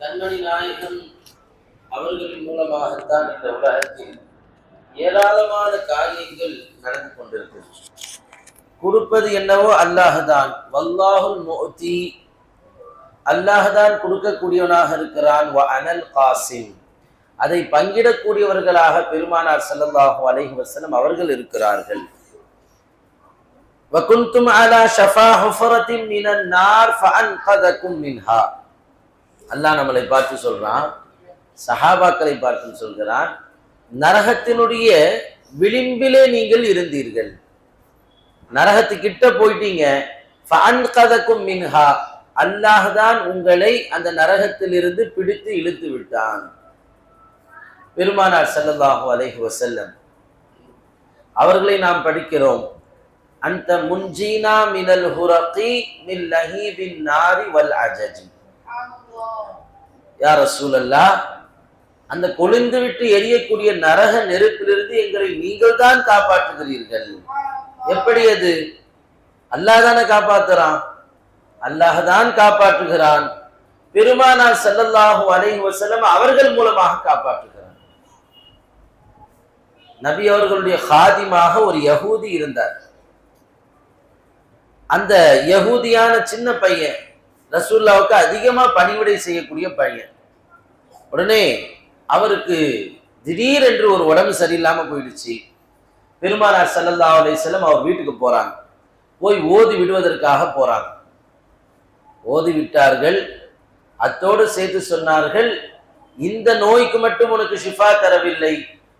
கண்மணி நாயகன் அவர்களின் மூலமாகத்தான் இந்த உலகத்தில் ஏராளமான காரியங்கள் நடந்து கொண்டிருக்கிறது. கொடுப்பது என்னவோ அல்லாஹுதான். வல்லாஹுல் மோத்தி அல்லாஹுதான் கொடுக்கக்கூடியவனாக இருக்கிறான். வ அனல் காசிம். அதை பங்கிடக்கூடியவர்களாக பெருமானார் செல்லல்லாஹு அலைஹி வசலம் அவர்கள் இருக்கிறார்கள். வகுந்தும் அலா ஷஃபா ஹுஃபரத்தின் மினன் நார் ஃபஅன்கதக்கும் மின்ஹா. அல்லாஹ் நம்மளை பார்த்து சொல்றான் சஹாபாக்களை பார்த்து சொல்கிறான் நரகத்தினுடைய விளிம்பிலே நீங்கள் இருந்தீர்கள். நரகத்துக்கிட்ட போயிட்டீங்க. ஃபஅன்கதக்கும் மின்ஹா அல்லாஹ் தான் உங்களை அந்த நரகத்திலிருந்து பிடித்து இழுத்து விட்டான். பெருமானார் சல்லல்லாஹு அலைஹி வசல்லம் அவர்களை நாம் படிக்கிறோம். அந்த முன்ஜீனா மினல் ஹுரகி மின் லஹீபின் நாரி வல் அஜஜி. யார சூழல்லா அந்த கொழுந்து விட்டு எரியக்கூடிய நரக நெருப்பிலிருந்து எங்களை நீங்கள் தான் காப்பாற்றுகிறீர்கள். எப்படி அது? அல்லாஹ் தானே காப்பாத்துறான். அல்லாஹ் தான் காப்பாற்றுகிறான். பெருமானார் செல்லல்லாஹு அலைஹி வஸல்லம் அவர்கள் மூலமாக காப்பாற்றுகிறான் நபி அவர்களுடைய ஹாதிமாக ஒரு யகூதி இருந்தார். அந்த யகூதியான சின்ன பையன் ரசூல்லாவுக்கு அதிகமாக பணிவிடை செய்யக்கூடிய பையன். உடனே அவருக்கு திடீரென்று ஒரு உடம்பு சரியில்லாமல் போயிடுச்சு. பெருமானார் ஸல்லல்லாஹு அலைஹி வஸல்லம் அவர் வீட்டுக்கு போகிறாங்க போய் ஓதி விடுவதற்காக போறாங்க. ஓதி விட்டார்கள். அத்தோடு சேர்த்து சொன்னார்கள் இந்த நோய்க்கு மட்டும் உனக்கு ஷிஃபா தரவில்லை.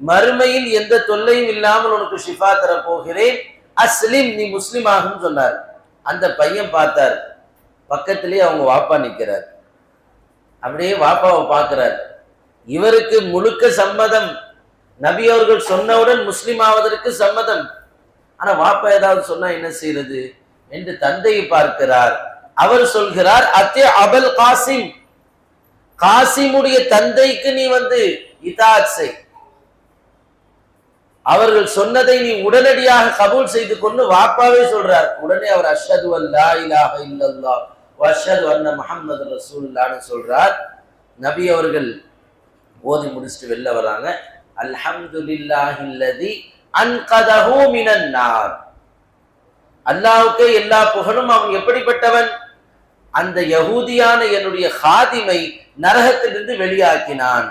மறுமையில் எந்த தொல்லையும் இல்லாமல் உனக்கு ஷிஃபா தர போகிறேன் அஸ்லிம் நீ முஸ்லிம் சொன்னார். அந்த பையன் பார்த்தார் பக்கத்திலேயே அவங்க வாப்பா நிற்கிறார் அப்படியே வாப்பாவை பார்க்கிறார். இவருக்கு முழுக்க சம்மதம். நபி அவர்கள் சொன்னவுடன் முஸ்லிம் ஆவதற்கு சம்மதம். ஆனா வாப்பா ஏதாவது சொன்னா என்ன செய்யறது? என்று தந்தையை பார்க்கிறார். அவர் சொல்கிறார் அத்தே அபல் காசிம். காசிமுடைய தந்தைக்கு நீ வந்து இதாச்சை அவர்கள் சொன்னதை நீ உடனடியாக கபூல் செய்து கொண்டு வாப்பாவே சொல்றார். உடனே அவர் அஷது அல்லா இலாஹ இல்லல்லா வஷது வந்த முஹம்மது ரசூல்லான்னு சொல்றார். நபி அவர்கள் ஓதி முடிச்சுட்டு வெளில வராங்க. அல்ஹம்துலில்லாஹில்லதி அன்கதஹு மினன் நார். அல்லாவுக்கே எல்லா புகழும் அவன் எப்படிப்பட்டவன்? அந்த யகூதியான என்னுடைய ஹாதிமை நரகத்திலிருந்து வெளியாக்கினான்.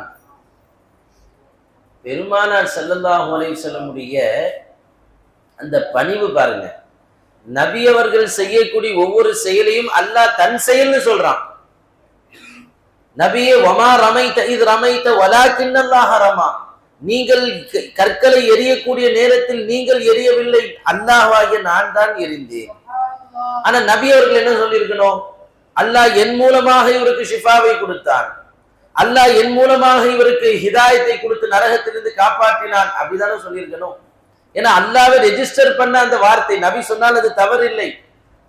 பெருமானார் ஸல்லல்லாஹு அலைஹி முடிய அந்த பணிவு பாருங்க. நபி அவர்கள் செய்யக்கூடிய ஒவ்வொரு செயலையும் அல்லாஹ் தன் செயல்னு சொல்றான். நபியே ஒமா ரமைத்த இது ரமைத்த வலாக்கின்னல்லாஹ ரமா. நீங்கள் கற்களை எரியக்கூடிய நேரத்தில் நீங்கள் எரியவில்லை. அல்லாஹாகிய நான் தான் எரிந்தேன். ஆனா நபி அவர்கள் என்ன சொல்லியிருக்கணும்? அல்லாஹ் என் மூலமாக இவருக்கு ஷிஃபாவை கொடுத்தான். அல்லாஹ் என் மூலமாக இவருக்கு ஹிதாயத்தை கொடுத்து நரகத்திலிருந்து காப்பாற்றினான். அப்படிதானே சொல்லியிருக்கணும். ஏன்னா அல்லாவை ரெஜிஸ்டர் பண்ண அந்த வார்த்தை நபி சொன்னால் அது தவறில்லை.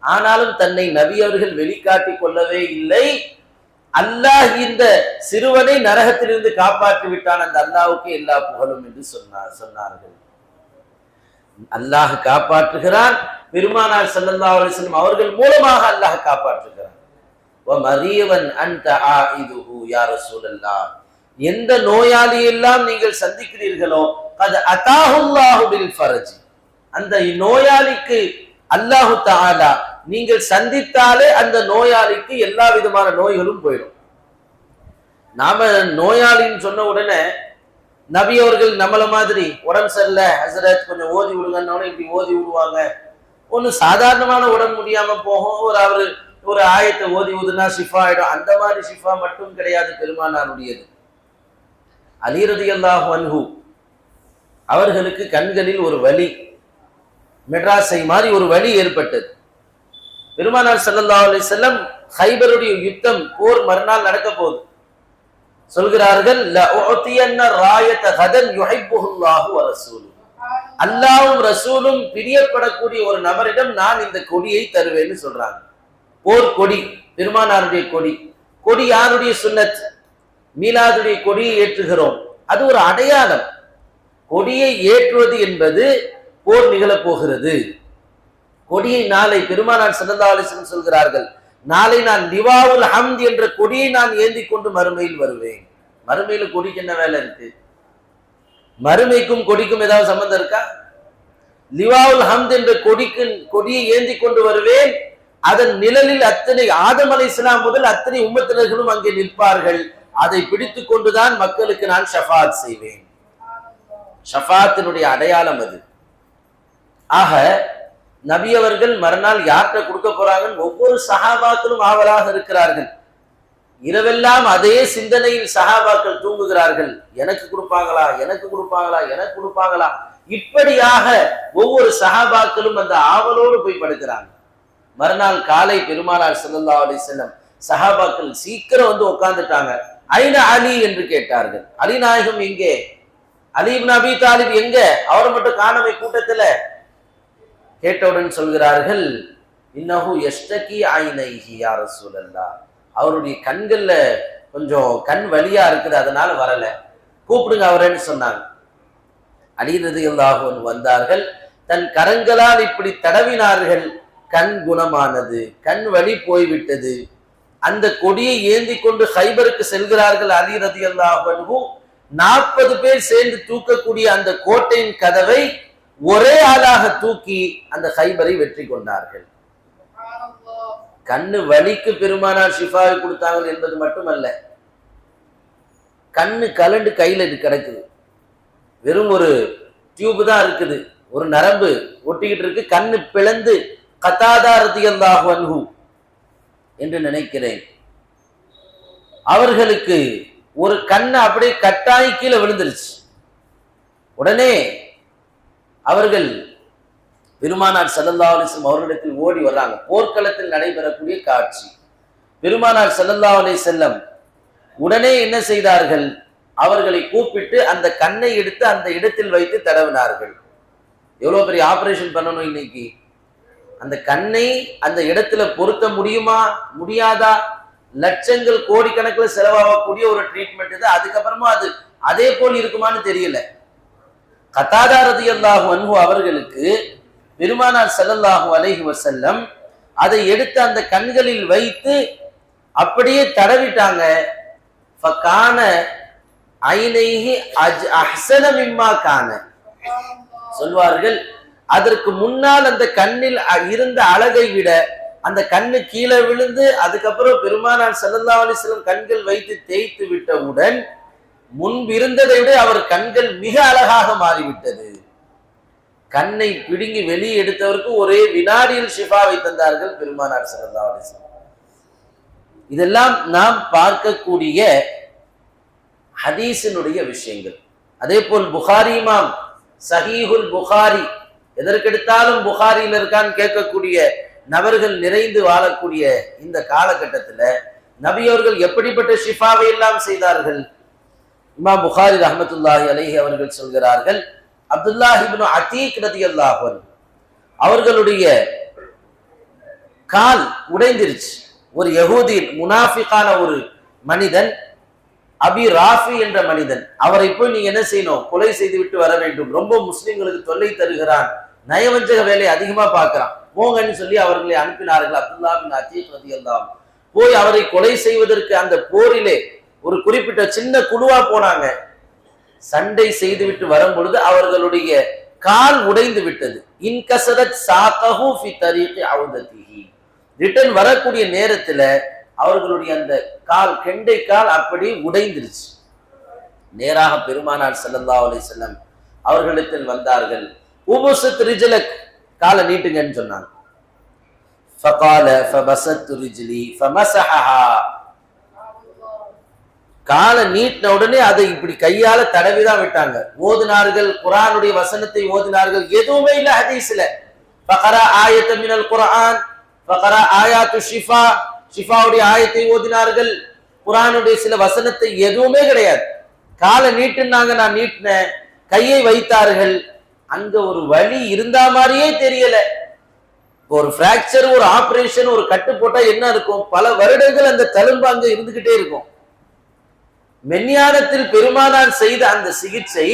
ஆனாலும் தன்னை நபி அவர்கள் வெளிக்காட்டி கொள்ளவே இல்லை. அல்லாஹ் இந்த சிறுவனை நரகத்திலிருந்து காப்பாற்றி விட்டான். அந்த அல்லாவுக்கு எல்லா புகழும் என்று சொன்னார் சொன்னார்கள். அல்லாஹ் காப்பாற்றுகிறான். பெருமானார் சல்லல்லா அலிஸ்லம் அவர்கள் மூலமாக அல்லாஹ் காப்பாற்றுகிறான் வமரியவன் அன்த ஆஇதுஹு யார சூழல்லாம் எந்த நோயாளி எல்லாம் நீங்கள் சந்திக்கிறீர்களோ அது அதாஹுல்லாஹுபில் ஃபரஜ். அந்த நோயாளிக்கு அல்லாஹு தாலா நீங்கள் சந்தித்தாலே அந்த நோயாளிக்கு எல்லா விதமான நோய்களும் போயிடும். நாம நோயாளின்னு சொன்ன உடனே நபி அவர்கள் நம்மள மாதிரி உடம்பு சரியில்லை ஹசரத் கொஞ்சம் ஓதி விடுங்கன்னு இப்படி ஓதி விடுவாங்க. ஒண்ணு சாதாரணமான உடம்பு முடியாம போகும். ஒரு அவர் ஒரு ஆயத்தை ஓதி ஊதுனா ஷிஃபா ஆயிடும். அந்த மாதிரி ஷிஃபா மட்டும் கிடையாது பெருமானாருடையது. அலிரதி அல்லாஹ் அவர்களுக்கு கண்களில் ஒரு வலி மெட்ராஸை மாதிரி ஒரு வலி ஏற்பட்டது. பெருமானார் சல்லா அலி செல்லம் ஹைபருடைய யுத்தம் போர் மறுநாள் நடக்க போகுது. சொல்கிறார்கள் அல்லாவும் ரசூலும் பிரியப்படக்கூடிய ஒரு நபரிடம் நான் இந்த கொடியை தருவேன்னு சொல்றாங்க. போர் கொடி பெருமானாருடைய கொடி. கொடி யாருடைய சுன்னத்? மீலாதுடைய கொடியை ஏற்றுகிறோம். அது ஒரு அடையாளம். கொடியை ஏற்றுவது என்பது போர் நிகழப் போகிறது. கொடியை நாளை பெருமானார் ஸல்லல்லாஹு அலைஹி சொல்கிறார்கள் நாளை நான் லிவாவுல் ஹம்த் என்ற கொடியை நான் ஏந்தி கொண்டு மறுமையில் வருவேன். மறுமையில கொடிக்கு என்ன வேலை இருக்கு? மறுமைக்கும் கொடிக்கும் ஏதாவது சம்பந்தம் இருக்கா? லிவாவுல் ஹம்த் என்ற கொடிக்கு கொடியை ஏந்தி கொண்டு வருவேன். அதன் நிழலில் அத்தனை ஆதம் அலை முதல் அத்தனை உம்மத்தினர்களும் அங்கே நிற்பார்கள். அதை பிடித்துக் கொண்டுதான் மக்களுக்கு நான் ஷஃபாத் செய்வேன். ஷஃபாத்தினுடைய அடையாளம் அது. ஆக நபி அவர்கள் மறுநாள் யார்கிட்ட கொடுக்க போறாங்கன்னு ஒவ்வொரு சகாபாக்களும் ஆவலாக இருக்கிறார்கள். இரவெல்லாம் அதே சிந்தனையில் சஹாபாக்கள் தூங்குகிறார்கள். எனக்கு கொடுப்பாங்களா? எனக்கு கொடுப்பாங்களா? எனக்கு கொடுப்பாங்களா? இப்படியாக ஒவ்வொரு சகாபாக்களும் அந்த ஆவலோடு போய் படுக்கிறாங்க. மறுநாள் காலை பெருமானார் செல்லல்லா அலி செல்லம் சஹாபாக்கள் சீக்கிரம் வந்து உட்கார்ந்துட்டாங்க. ஐன அலி என்று கேட்டார்கள். அலி நாயகம் எங்கே? அலிபின் அபி தாலிப் எங்க? அவரை மட்டும் காணமை கூட்டத்துல கேட்டவுடன் சொல்கிறார்கள் இன்னஹு எஷ்டகி ஐனைஹி யா ரசூலல்லாஹ் அவருடைய கண்கள்ல கொஞ்சம் கண் வழியா இருக்குது அதனால வரல. கூப்பிடுங்க அவரேன்னு சொன்னாங்க. அடிரதியல்லாஹுவன் வந்தார்கள். தன் கரங்களால் இப்படி தடவினார்கள். கண் குணமானது கண் வலி போய்விட்டது. அந்த கொடியை ஏந்தி கொண்டு ஹைபருக்கு செல்கிறார்கள் அலி ரதி அல்லாஹும் நாற்பது பேர் சேர்ந்து தூக்கக்கூடிய அந்த கோட்டையின் கதவை ஒரே ஆளாக தூக்கி அந்த ஹைபரை வெற்றி கொண்டார்கள். கண்ணு வலிக்கு பெருமானார் ஷிஃபாவை கொடுத்தார்கள் என்பது மட்டுமல்ல. கண்ணு கலண்டு கையில இது கிடக்குது. வெறும் ஒரு டியூப் தான் இருக்குது. ஒரு நரம்பு ஒட்டிக்கிட்டு இருக்கு. கண்ணு பிளந்து கத்தாதா ரதியல்லாஹு என்று நினைக்கிறேன். அவர்களுக்கு ஒரு கண்ணு அப்படியே கட்டாய் கீழே விழுந்துருச்சு. உடனே அவர்கள் பெருமானார் ஸல்லல்லாஹு அலைஹி அவர்களிடத்தில் ஓடி வர்றாங்க. போர்க்களத்தில் நடைபெறக்கூடிய காட்சி. பெருமானார் ஸல்லல்லாஹு அலைஹி உடனே என்ன செய்தார்கள்? அவர்களை கூப்பிட்டு அந்த கண்ணை எடுத்து அந்த இடத்தில் வைத்து தடவினார்கள். எவ்வளோ பெரிய ஆபரேஷன் பண்ணணும் இன்னைக்கு? அந்த கண்ணை அந்த இடத்துல பொருத்த முடியுமா முடியாதா? லட்சங்கள் கோடிக்கணக்கில் செலவாகக்கூடிய ஒரு ட்ரீட்மெண்ட் இது. அதுக்கப்புறமா அது அதே போல் இருக்குமான்னு தெரியல. கத்தாதாரதி அல்லாஹு அன்பு அவர்களுக்கு பெருமானார் செல்லல்லாஹு அலைஹி வசல்லம் அதை எடுத்து அந்த கண்களில் வைத்து அப்படியே தடவிட்டாங்க. ஃபகான ஐனைஹி அஜ் அஹ்சன மிம்மா கான. சொல்வார்கள் அதற்கு முன்னால் அந்த கண்ணில் அ- இருந்த அழகை விட அந்த கண்ணு கீழே விழுந்து அதுக்கப்புறம் பெருமானார் ஸல்லல்லாஹு அலிஸ்லம் கண்கள் வைத்து தேய்த்து விட்டவுடன் முன்பிருந்ததை விட அவர் கண்கள் மிக அழகாக மாறிவிட்டது. கண்ணை பிடுங்கி வெளியே எடுத்தவருக்கு ஒரே வினாடியில் ஷிஃபாவை தந்தார்கள் பெருமானார் ஸல்லல்லாஹு அலிஸ்லம் இதெல்லாம் நாம் பார்க்கக்கூடிய ஹதீஸினுடைய விஷயங்கள். அதே போல் புகாரிமாம் சஹீஹுல் புகாரி எதற்கெடுத்தாலும் புகாரியில் இருக்கான்னு கேட்கக்கூடிய நபர்கள் நிறைந்து வாழக்கூடிய இந்த காலகட்டத்துல நபி அவர்கள் எப்படிப்பட்ட ஷிஃபாவை எல்லாம் செய்தார்கள்? இமா புகாரி ரஹமத்துல்லாஹி அலைஹி அவர்கள் சொல்கிறார்கள் அப்துல்லாஹிபின் அத்தீக் ரதி அல்லாஹன் அவர்களுடைய கால் உடைந்திருச்சு. ஒரு யகூதி முனாஃபிக்கான ஒரு மனிதன் அபி ராஃபி என்ற மனிதன். அவரை போய் நீங்க என்ன செய்யணும்? கொலை செய்து விட்டு வர வேண்டும். ரொம்ப முஸ்லிம்களுக்கு தொல்லை தருகிறான். நயவஞ்சக வேலையை அதிகமா பார்க்கிறான். போங்கன்னு சொல்லி அவர்களை அனுப்பினார்கள் அப்துல்லா பின் அத்தீக் ரதியல்லாஹு போய் அவரை கொலை செய்வதற்கு அந்த போரிலே ஒரு குறிப்பிட்ட சின்ன குழுவா போனாங்க. சண்டை செய்துவிட்டு வரும் பொழுது அவர்களுடைய கால் உடைந்து விட்டது. இன்கசரத் சாத்தஹூ ஃபி தரீகி அவுதத்திஹி ரிட்டர்ன் வரக்கூடிய நேரத்துல அவர்களுடைய அந்த கால் கெண்டை கால் அப்படி உடைந்துருச்சு. நேராக பெருமானார் செல்லல்லா அலை செல்லம் அவர்களிடத்தில் வந்தார்கள். உபுசத் ரிஜலக் காலை நீட்டுங்கன்னு சொன்னாங்க. ஃபகால காலை நீட்டின உடனே அதை இப்படி கையால தடவிதான் விட்டாங்க. ஓதினார்கள் குரானுடைய வசனத்தை ஓதினார்கள் எதுவுமே இல்லை ஹதீஸ்ல. பகரா ஆயத்தமினல் குரான் பகரா ஆயாத்து ஷிஃபா. ஷிஃபாவுடைய ஆயத்தை ஓதினார்கள். குரானுடைய சில வசனத்தை எதுவுமே கிடையாது. காலை நீட்டுனாங்க நான் நீட்டினேன். கையை வைத்தார்கள். அங்க ஒரு வழி இருந்தா மாதிரியே தெரியல. ஒரு பிராக்சர் ஒரு ஆபரேஷன் ஒரு கட்டு போட்டா என்ன இருக்கும்? பல வருடங்கள் அந்த தழும்பு அங்க இருந்துகிட்டே இருக்கும். மெஞ்ஞானத்தில் பெருமானார் செய்த அந்த சிகிச்சை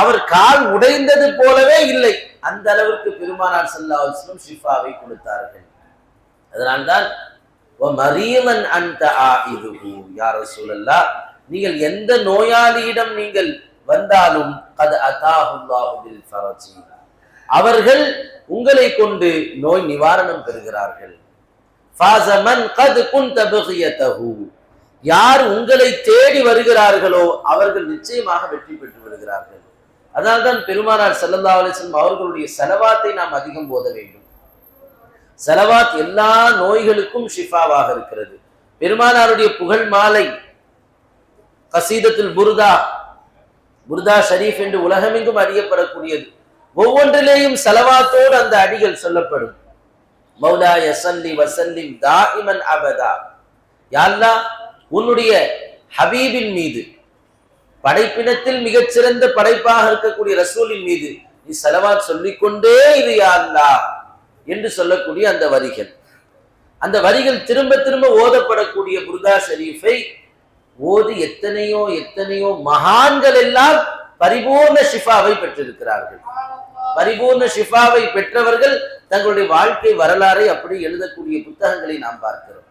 அவர் கால் உடைந்தது போலவே இல்லை. அந்த அளவிற்கு பெருமானார் ஸல்லல்லாஹு ஷிஃபாவை கொடுத்தார்கள். அதனால்தான் மரியமன் அந்த ஆஇதுஹு யா ரசூலல்லாஹ் நீங்கள் எந்த நோயாளியிடம் நீங்கள் வந்தாலும் கத் அதாஹுல்லாஹு ஃபரஜி. அவர்கள் உங்களை கொண்டு நோய் நிவாரணம் பெறுகிறார்கள். ஃபாஸமன் கத் குன்த பகியதஹு யார் உங்களை தேடி வருகிறார்களோ அவர்கள் நிச்சயமாக வெற்றி பெற்று வருகிறார்கள் அதனால்தான் பெருமானார் ஸல்லல்லாஹு அலைஹி அவர்களுடைய செலவாத்தை நாம் அதிகம் ஓத வேண்டும். செலவாத் எல்லா நோய்களுக்கும் ஷிஃபாவாக இருக்கிறது. பெருமானாருடைய புகழ் மாலை கசீதத்தில் புர்தா புர்தா ஷரீஃப் என்று உலகமெங்கும் அறியப்படக்கூடியது. ஒவ்வொன்றிலேயும் செலவாத்தோடு அந்த அடிகள் சொல்லப்படும். மௌலா யசல்லி வசல்லிம் தாஹிமன் அபதா. யாழ்லா உன்னுடைய ஹபீபின் மீது படைப்பினத்தில் மிகச்சிறந்த படைப்பாக இருக்கக்கூடிய ரசூலின் மீது நீ செலவாத் சொல்லிக்கொண்டே இது யாழ்லா. என்று சொல்லக்கூடிய அந்த வரிகள். அந்த வரிகள் திரும்ப திரும்ப ஓதப்படக்கூடிய புர்தா ஷரீஃபை ஓதி எத்தனையோ எத்தனையோ மகான்கள் எல்லாம் பரிபூர்ண ஷிஃபாவை பெற்றிருக்கிறார்கள். பரிபூர்ண ஷிஃபாவை பெற்றவர்கள் தங்களுடைய வாழ்க்கை வரலாறை அப்படி எழுதக்கூடிய புத்தகங்களை நாம் பார்க்கிறோம்.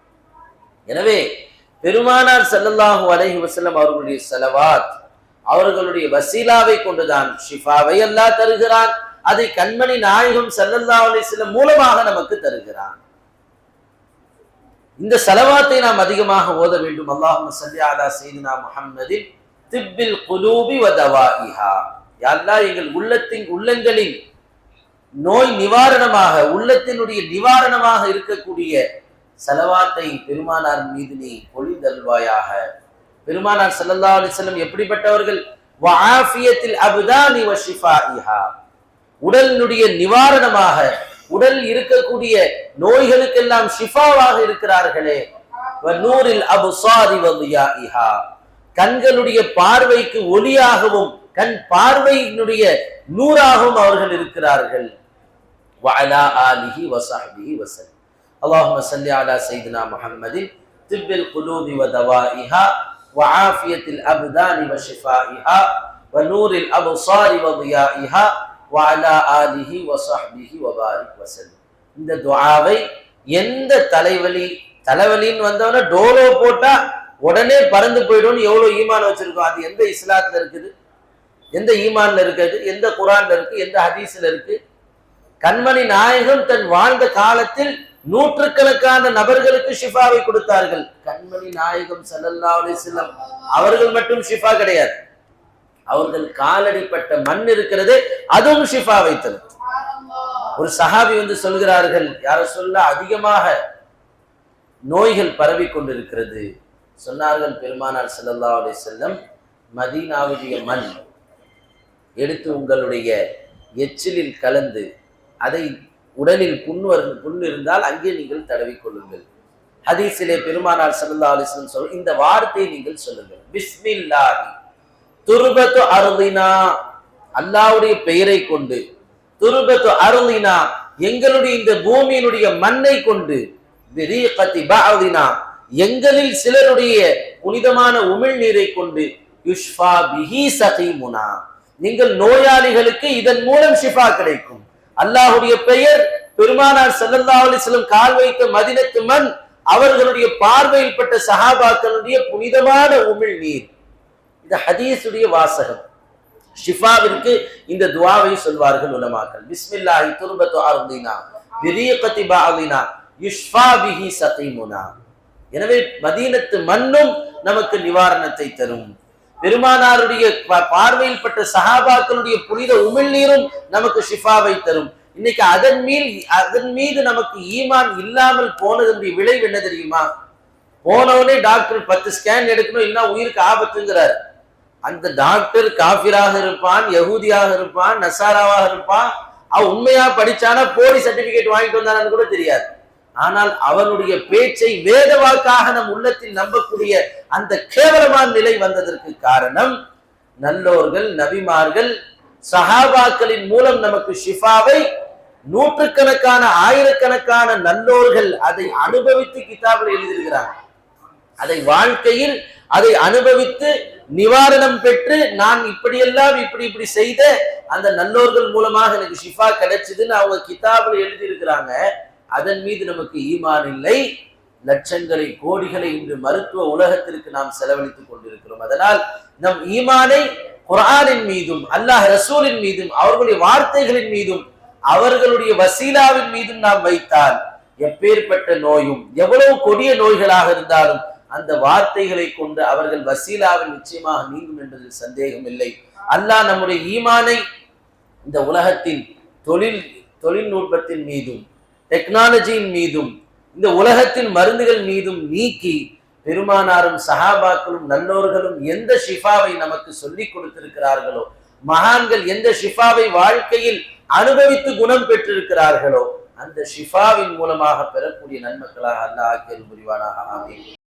எனவே பெருமானார் செல்லல்லாஹு அலஹி வசல்லம் அவர்களுடைய செலவாத் அவர்களுடைய வசீலாவை கொண்டுதான் ஷிஃபாவை அல்லா தருகிறான். அதை கண்மணி நாயகம் ஸல்லல்லாஹு அலைஹி மூலமாக நமக்கு தருகிறான். இந்த செலவாத்தை நாம் அதிகமாக ஓத வேண்டும். அல்லாஹும்ம ஸல்லி செய்தினா சையிதினா திப்பில் குலூபி வ தவாஇஹா எங்கள் உள்ளத்தின் உள்ளங்களின் நோய் நிவாரணமாக உள்ளத்தினுடைய நிவாரணமாக இருக்கக்கூடிய செலவாத்தை பெருமானார் மீது நீ பொழிதல்வாயாக பெருமானார் ஸல்லல்லாஹு அலைஹி எப்படிப்பட்டவர்கள்? வஆஃபியத்தில் அப்தானி வ உடலினுடைய நிவாரணமாக உடல் இருக்கக்கூடிய நோய்களுக்கெல்லாம் ஷிஃபாவாக இருக்கிறார்களே வ நூரில் அபுசாரி வ தியாஇஹா கண்களுடைய பார்வைக்கு ஒளியாகவும் கண் பார்வையினுடைய நூறாகவும் அவர்கள் இருக்கிறார்கள் وعلى آله وصحبه وسلم اللهم صل على سيدنا محمد طب القلوب ودوائها وعافية الأبدان وشفائها ونور الأبصار وضيائها வாலா ஆலிஹி வசாஹிஹி வபாரிக் வசல்லம் இந்த துவாவை எந்த தலைவலி தலைவலின்னு வந்தவன டோலோ போட்டா உடனே பறந்து போயிடும்னு எவ்வளவு ஈமான் வச்சிருக்கோம்? அது எந்த இஸ்லாத்துல இருக்குது? எந்த ஈமான்ல இருக்குது? எந்த குரான்ல இருக்கு எந்த ஹதீஸ்ல இருக்கு? கண்மணி நாயகம் தன் வாழ்ந்த காலத்தில் நூற்றுக்கணக்கான நபர்களுக்கு ஷிஃபாவை கொடுத்தார்கள். கண்மணி நாயகம் சல்லல்லா அலிஸ்லாம் அவர்கள் மட்டும் ஷிஃபா கிடையாது. அவர்கள் காலடிப்பட்ட மண் இருக்கிறது அதுவும் ஷிஃபா வைத்தது. ஒரு சஹாபி வந்து சொல்கிறார்கள் யார சொல்ல அதிகமாக நோய்கள் பரவி கொண்டிருக்கிறது? சொன்னார்கள் பெருமானார் செல்லல்லா அலி செல்லம் மதீனாவுடைய மண் எடுத்து உங்களுடைய எச்சிலில் கலந்து அதை உடலில் புண்ணு வரு- புண்ணு இருந்தால் அங்கே நீங்கள் தடவிக் கொள்ளுங்கள். ஹதீஸிலே பெருமானார் செல்லல்லா அலிஸ்லம் சொல் இந்த வார்த்தையை நீங்கள் சொல்லுங்கள். பிஸ்மில்லாஹி. துருபத்து அருளினா அல்லாவுடைய பெயரை கொண்டு துருபத்து அருளினா எங்களுடைய இந்த பூமியினுடைய மண்ணை கொண்டு எங்களில் சிலருடைய புனிதமான உமிழ்நீரை கொண்டு யுஷ்பா பிஹி சகிமுனா. நீங்கள் நோயாளிகளுக்கு இதன் மூலம் ஷிஃபா கிடைக்கும். அல்லாஹுடைய பெயர் பெருமானார் ஸல்லல்லாஹு அலைஹி கால் வைத்த மதினத்து மண் அவர்களுடைய பார்வையில் பட்ட சஹாபாக்களுடைய புனிதமான உமிழ் இந்த ஹதீஸுடைய வாசகம். ஷிஃபாவிற்கு இந்த துவாவை சொல்வார்கள் உலமாக்கள். பிஸ்மில்லாஹி துர்பத்து அருந்தினா பிரீகத்தி பஅதினா யுஷ்ஃபா பிஹி சகீமுனா எனவே மதீனத்து மண்ணும் நமக்கு நிவாரணத்தை தரும். பெருமானாருடைய ப- பார்வையில் பட்ட சஹாபாக்களுடைய புனித உமிழ்நீரும் நமக்கு ஷிஃபாவை தரும். இன்னைக்கு அதன் மீது அதன் மீது நமக்கு ஈமான் இல்லாமல் போனதனுடைய விளைவு என்ன தெரியுமா? போனவனே டாக்டர் பத்து ஸ்கேன் எடுக்கணும் இல்லைன்னா உயிருக்கு ஆபத்துங்கிறார். அந்த டாக்டர் காஃபிராக இருப்பான் யகூதியாக இருப்பான் நசாராவாக இருப்பான். அவன் உண்மையா படிச்சானா போலி சர்டிபிகேட் வாங்கிட்டு வந்தானு கூட தெரியாது. ஆனால் அவனுடைய பேச்சை வேத வாக்காக நம் உள்ளத்தில் நம்பக்கூடிய அந்த கேவலமான நிலை வந்ததற்கு காரணம் நல்லோர்கள் நபிமார்கள் சஹாபாக்களின் மூலம் நமக்கு ஷிஃபாவை நூற்றுக்கணக்கான ஆயிரக்கணக்கான நல்லோர்கள் அதை அனுபவித்து கிதாபில் எழுதியிருக்கிறாங்க. அதை வாழ்க்கையில் அதை அனுபவித்து நிவாரணம் பெற்று நான் இப்படியெல்லாம் இப்படி இப்படி செய்த அந்த நல்லோர்கள் மூலமாக எனக்கு ஷிஃபா கிடைச்சதுன்னு அவங்க கிதாபில் எழுதியிருக்கிறாங்க. அதன் மீது நமக்கு ஈமான் இல்லை. லட்சங்களை கோடிகளை இன்று மருத்துவ உலகத்திற்கு நாம் செலவழித்துக் கொண்டிருக்கிறோம். அதனால் நம் ஈமானை குரானின் மீதும் அல்லாஹ் ரசூலின் மீதும் அவர்களுடைய வார்த்தைகளின் மீதும் அவர்களுடைய வசீலாவின் மீதும் நாம் வைத்தால் எப்பேற்பட்ட நோயும் எவ்வளவு கொடிய நோய்களாக இருந்தாலும் அந்த வார்த்தைகளை கொண்டு அவர்கள் வசீலாவில் நிச்சயமாக நீங்கும் என்பதில் சந்தேகம் இல்லை அல்லாஹ் நம்முடைய ஈமானை இந்த உலகத்தின் தொழில் தொழில்நுட்பத்தின் மீதும் டெக்னாலஜியின் மீதும் இந்த உலகத்தின் மருந்துகள் மீதும் நீக்கி பெருமானாரும் சஹாபாக்களும் நல்லோர்களும் எந்த ஷிஃபாவை நமக்கு சொல்லிக் கொடுத்திருக்கிறார்களோ மகான்கள் எந்த ஷிஃபாவை வாழ்க்கையில் அனுபவித்து குணம் பெற்றிருக்கிறார்களோ அந்த ஷிஃபாவின் மூலமாக பெறக்கூடிய நன்மக்களாக அல்லாஹ் ஆக்கியல் புரிவானாக. ஆமீன்.